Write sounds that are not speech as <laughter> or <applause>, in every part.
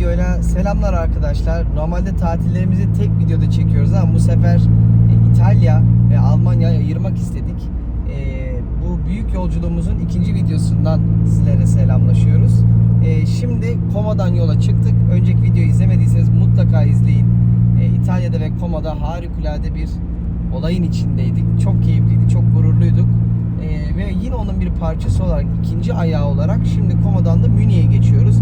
Videoyla selamlar arkadaşlar. Normalde tatillerimizi tek videoda çekiyoruz ama bu sefer e, İtalya ve Almanya'ya ayırmak istedik. E, bu büyük yolculuğumuzun ikinci videosundan sizlere selamlaşıyoruz. E, şimdi Koma'dan yola çıktık. Önceki videoyu izlemediyseniz mutlaka izleyin. İtalya'da ve Koma'da harikulade bir olayın içindeydik. Çok keyifliydi, çok gururluyduk. Ve yine onun bir parçası olarak ikinci ayağı olarak şimdi Koma'dan da Münih'e geçiyoruz.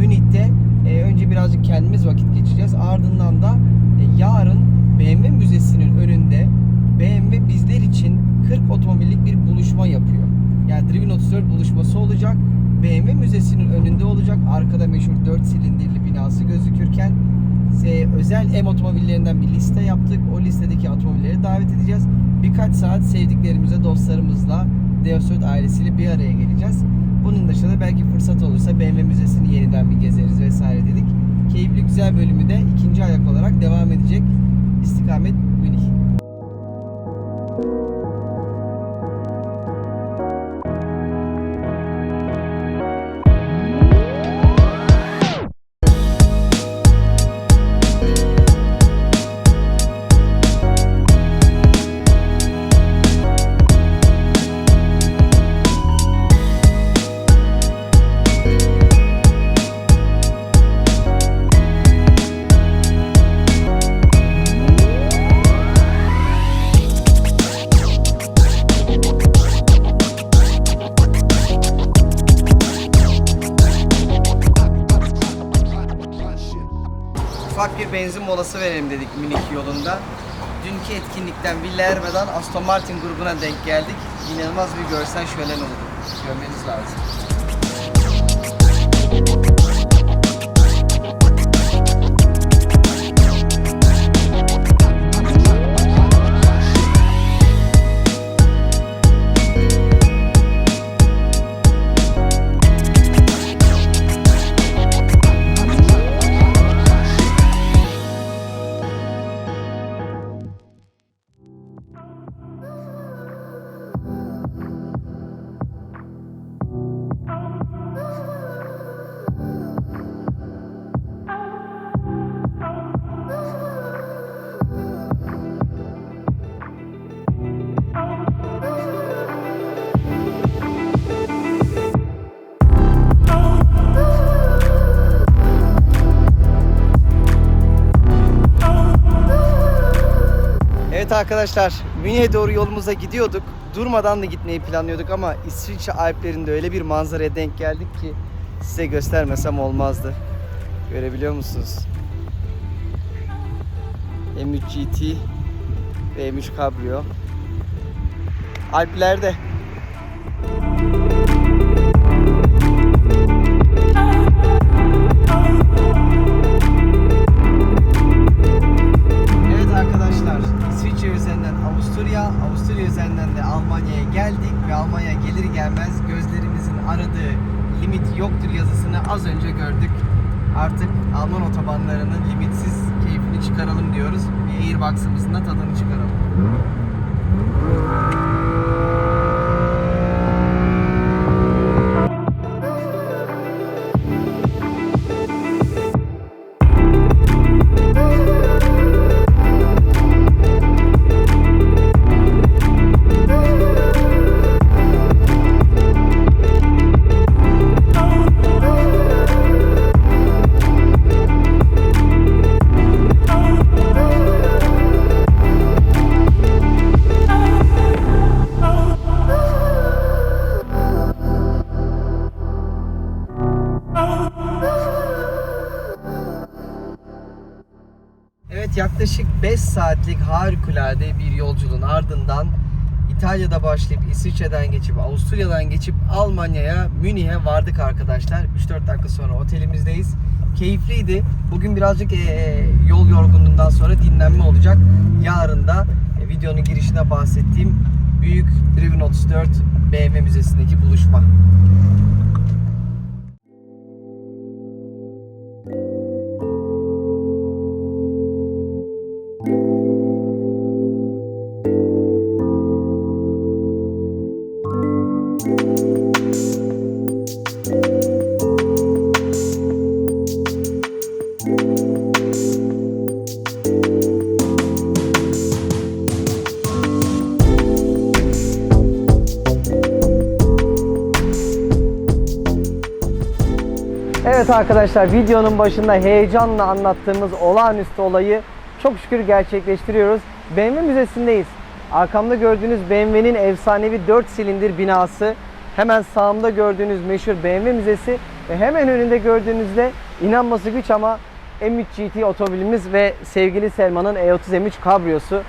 Münih'te e, önce birazcık kendimiz vakit geçireceğiz. Ardından da e, yarın BMW Müzesi'nin önünde BMW bizler için 40 otomobillik bir buluşma yapıyor. Yani Driven 34 buluşması olacak. BMW Müzesi'nin önünde olacak. Arkada meşhur 4 silindirli binası gözükürken özel M otomobillerinden bir liste yaptık. O listedeki otomobilleri davet edeceğiz. Birkaç saat sevdiklerimize, dostlarımızla, Deosöt ailesiyle bir araya geleceğiz. Bunun dışında belki fırsat olursa BMW Müzesi'ni yeniden bir gezeriz vesaire dedik. Keyifli güzel bölümü de ikinci ayak olarak devam edecek. İstikamet Münih. Molası verelim dedik Münih yolunda. Dünkü etkinlikten Villa Erma'dan Aston Martin grubuna denk geldik. İnanılmaz bir görsel şölen oldu. Görmeniz lazım. Evet arkadaşlar Münih'e doğru yolumuza gidiyorduk. Durmadan da gitmeyi planlıyorduk ama İsviçre Alplerinde öyle bir manzaraya denk geldik ki size göstermesem olmazdı. Görebiliyor musunuz? M3 GT ve M3 Cabrio. Alplerde. Evet yaklaşık 5 saatlik harikulade bir yolculuğun ardından İtalya'da başlayıp İsviçre'den geçip Avusturya'dan geçip Almanya'ya Münih'e vardık arkadaşlar. 3-4 dakika sonra otelimizdeyiz. Keyifliydi. Bugün birazcık eee, yol yorgunluğundan sonra dinlenme olacak. Yarın da e, videonun girişine bahsettiğim büyük Driven 34 BMW Müzesi'ndeki buluşma. Evet arkadaşlar videonun başında heyecanla anlattığımız olağanüstü olayı çok şükür gerçekleştiriyoruz. BMW Müzesi'ndeyiz. Arkamda gördüğünüz BMW'nin efsanevi 4 silindir binası, hemen sağımda gördüğünüz meşhur BMW Müzesi ve hemen önünde gördüğünüzde inanması güç ama M3 GT otomobilimiz ve sevgili Selman'ın E30 M3 kabriyosu.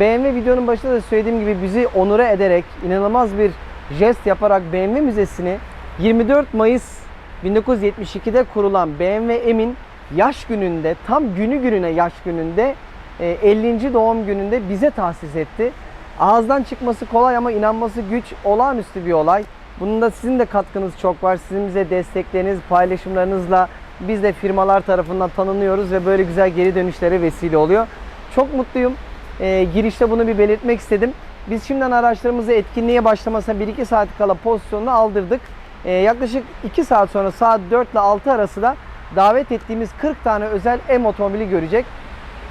BMW videonun başında da söylediğim gibi bizi onure ederek inanılmaz bir jest yaparak BMW Müzesi'ni 24 Mayıs 1972'de kurulan BMW Emin yaş gününde tam günü gününe yaş gününde e, 50. doğum gününde bize tahsis etti. Ağızdan çıkması kolay ama inanması güç olağanüstü bir olay. Bunun da sizin de katkınız çok var. Sizin bize destekleriniz, paylaşımlarınızla biz de firmalar tarafından tanınıyoruz ve böyle güzel geri dönüşlere vesile oluyor. Çok mutluyum. E, girişte bunu bir belirtmek istedim. Biz şimdiden araçlarımızı etkinliğe başlamasına 1-2 saat kala pozisyonunu aldırdık. Ee, yaklaşık 2 saat sonra saat 4 ile 6 arası da davet ettiğimiz 40 tane özel M otomobili görecek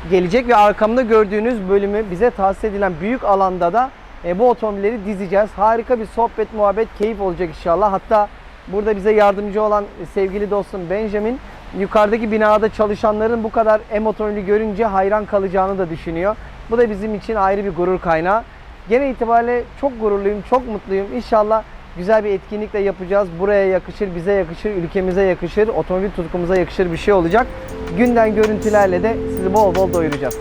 gelecek ve arkamda gördüğünüz bölümü bize tahsis edilen büyük alanda da e, bu otomobilleri dizeceğiz. Harika bir sohbet, muhabbet, keyif olacak inşallah. Hatta burada bize yardımcı olan sevgili dostum Benjamin yukarıdaki binada çalışanların bu kadar M otomobili görünce hayran kalacağını da düşünüyor. Bu da bizim için ayrı bir gurur kaynağı. Genel itibariyle çok gururluyum, çok mutluyum. İnşallah güzel bir etkinlikle yapacağız. Buraya yakışır, bize yakışır, ülkemize yakışır, otomobil tutkumuza yakışır bir şey olacak. Günden görüntülerle de sizi bol bol doyuracağız.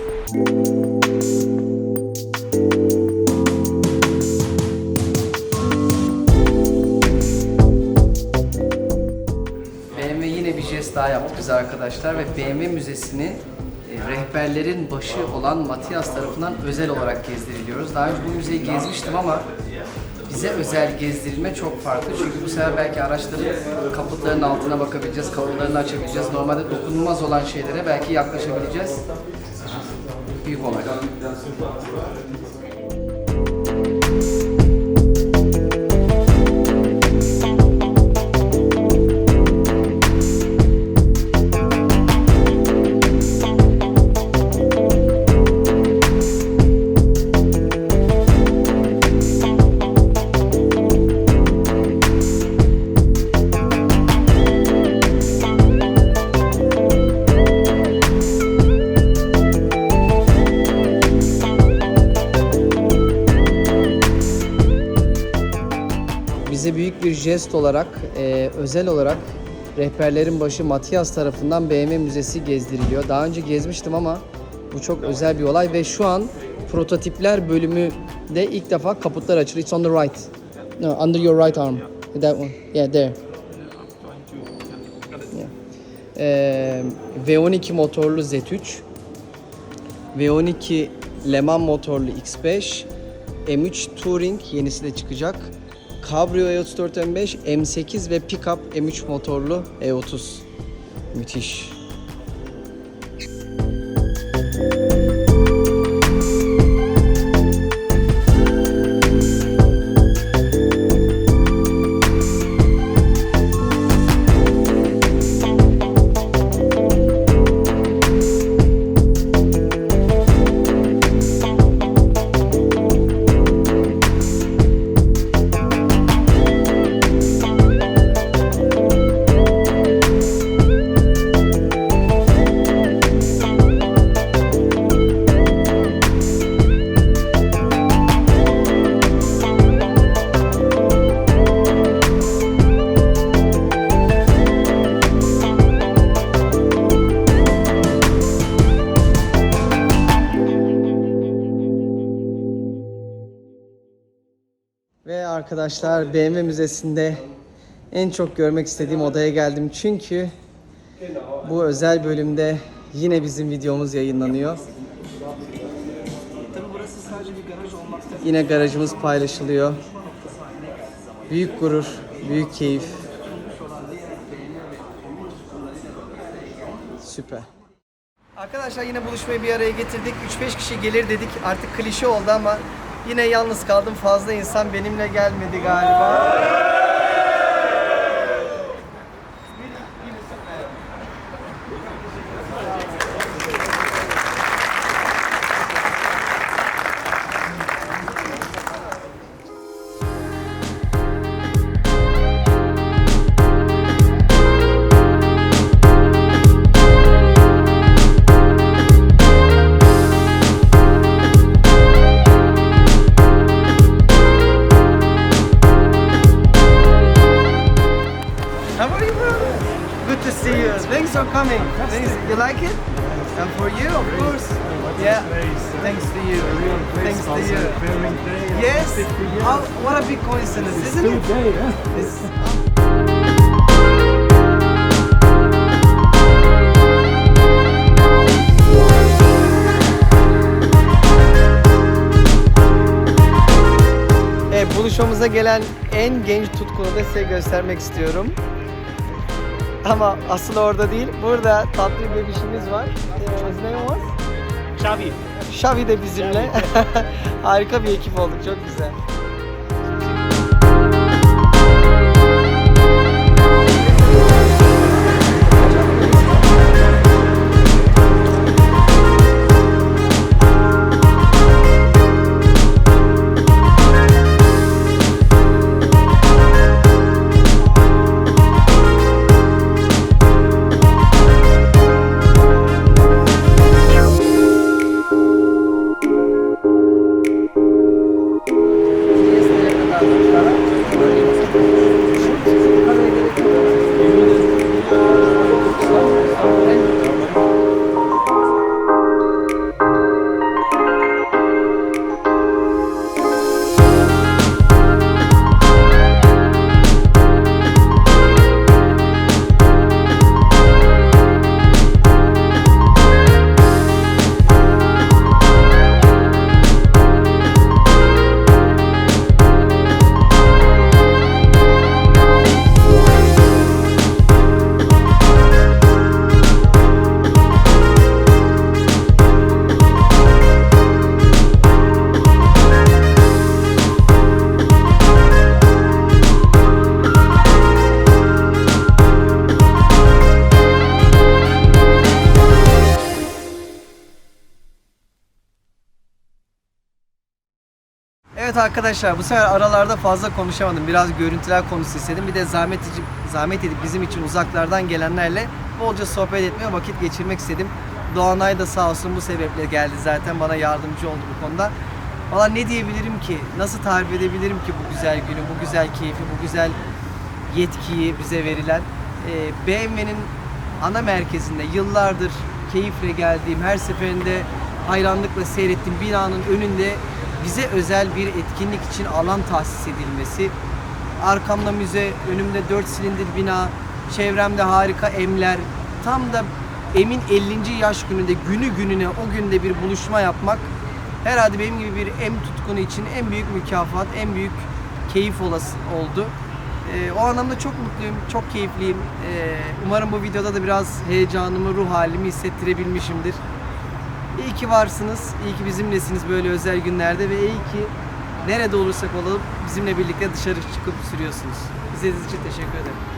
BMW yine bir jest daha yaptı bize arkadaşlar ve BMW Müzesi'ni rehberlerin başı olan Matias tarafından özel olarak gezdiriliyoruz. Daha önce bu müzeyi gezmiştim ama bize özel gezdirilme çok farklı. Çünkü bu sefer belki araçların kaputlarının altına bakabileceğiz, kapılarını açabileceğiz. Normalde dokunulmaz olan şeylere belki yaklaşabileceğiz. Büyük olay. Jest olarak, e, özel olarak rehberlerin başı Matias tarafından BMW Müzesi gezdiriliyor. Daha önce gezmiştim ama bu çok özel bir olay ve şu an prototipler bölümü de ilk defa kaputlar açılıyor. It's on the right. No, under your right arm. That one. Yeah, there. Yeah. Ee, V12 motorlu Z3, V12 Le Mans motorlu X5, M3 Touring yenisi de çıkacak. Cabrio E34 M5, M8 ve Pickup M3 motorlu E30. Müthiş. Arkadaşlar BMW Müzesi'nde en çok görmek istediğim odaya geldim. Çünkü bu özel bölümde yine bizim videomuz yayınlanıyor. Yine garajımız paylaşılıyor. Büyük gurur, büyük keyif. Süper. Arkadaşlar yine buluşmayı bir araya getirdik. 3-5 kişi gelir dedik. Artık klişe oldu ama yine yalnız kaldım. Fazla insan benimle gelmedi galiba. Thanks for coming. Thanks. You like it? And for you, of course. Yeah. Thanks to you. Thanks to you. Yes. How, what a big coincidence, isn't it? It's- <laughs> buluşmamıza gelen en genç tutkunu da size göstermek istiyorum. Ama asıl orada değil. Burada tatlı bir bebişimiz var. Ee, his name was? Xavi. Şavi de bizimle. <laughs> Harika bir ekip olduk. Çok güzel. Evet arkadaşlar bu sefer aralarda fazla konuşamadım. Biraz görüntüler konusu istedim. Bir de zahmet, zahmet edip bizim için uzaklardan gelenlerle bolca sohbet etmeye vakit geçirmek istedim. Doğanay da sağ olsun bu sebeple geldi zaten bana yardımcı oldu bu konuda. Valla ne diyebilirim ki? Nasıl tarif edebilirim ki bu güzel günü, bu güzel keyfi, bu güzel yetkiyi bize verilen e, BMW'nin ana merkezinde yıllardır keyifle geldiğim, her seferinde hayranlıkla seyrettiğim binanın önünde bize özel bir etkinlik için alan tahsis edilmesi. Arkamda müze, önümde 4 silindir bina, çevremde harika emler. Tam da Emin 50. yaş gününde günü gününe o günde bir buluşma yapmak herhalde benim gibi bir em tutkunu için en büyük mükafat, en büyük keyif olası oldu. Ee, o anlamda çok mutluyum, çok keyifliyim. Ee, umarım bu videoda da biraz heyecanımı, ruh halimi hissettirebilmişimdir. İyi ki varsınız, iyi ki bizimlesiniz böyle özel günlerde ve iyi ki nerede olursak olalım bizimle birlikte dışarı çıkıp sürüyorsunuz. İzlediğiniz için teşekkür ederim.